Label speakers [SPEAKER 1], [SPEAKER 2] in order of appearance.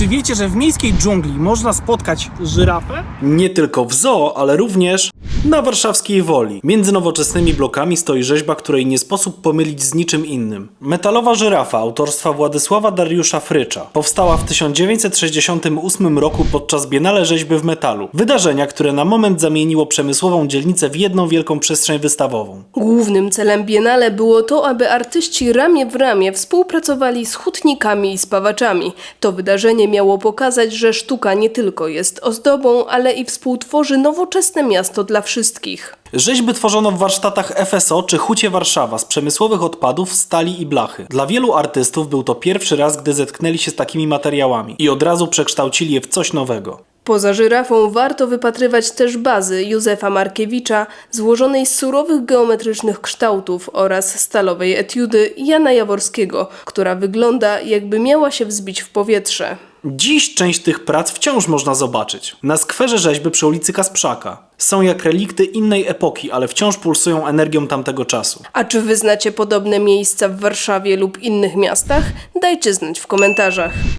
[SPEAKER 1] Czy wiecie, że w miejskiej dżungli można spotkać żyrafę?
[SPEAKER 2] Nie tylko w zoo, ale również na warszawskiej Woli. Między nowoczesnymi blokami stoi rzeźba, której nie sposób pomylić z niczym innym. Metalowa żyrafa autorstwa Władysława Dariusza Frycza powstała w 1968 roku podczas Biennale Rzeźby w Metalu. Wydarzenia, które na moment zamieniło przemysłową dzielnicę w jedną wielką przestrzeń wystawową.
[SPEAKER 3] Głównym celem Biennale było to, aby artyści ramię w ramię współpracowali z hutnikami i spawaczami. To wydarzenie miało pokazać, że sztuka nie tylko jest ozdobą, ale i współtworzy nowoczesne miasto dla wszystkich.
[SPEAKER 2] Rzeźby tworzono w warsztatach FSO czy Hucie Warszawa z przemysłowych odpadów, stali i blachy. Dla wielu artystów był to pierwszy raz, gdy zetknęli się z takimi materiałami i od razu przekształcili je w coś nowego.
[SPEAKER 3] Poza żyrafą warto wypatrywać też bazy Józefa Markiewicza, złożonej z surowych geometrycznych kształtów oraz stalowej etiudy Jana Jaworskiego, która wygląda jakby miała się wzbić w powietrze.
[SPEAKER 2] Dziś część tych prac wciąż można zobaczyć. Na skwerze rzeźby przy ulicy Kasprzaka. Są jak relikty innej epoki, ale wciąż pulsują energią tamtego czasu.
[SPEAKER 3] A czy wy znacie podobne miejsca w Warszawie lub innych miastach? Dajcie znać w komentarzach.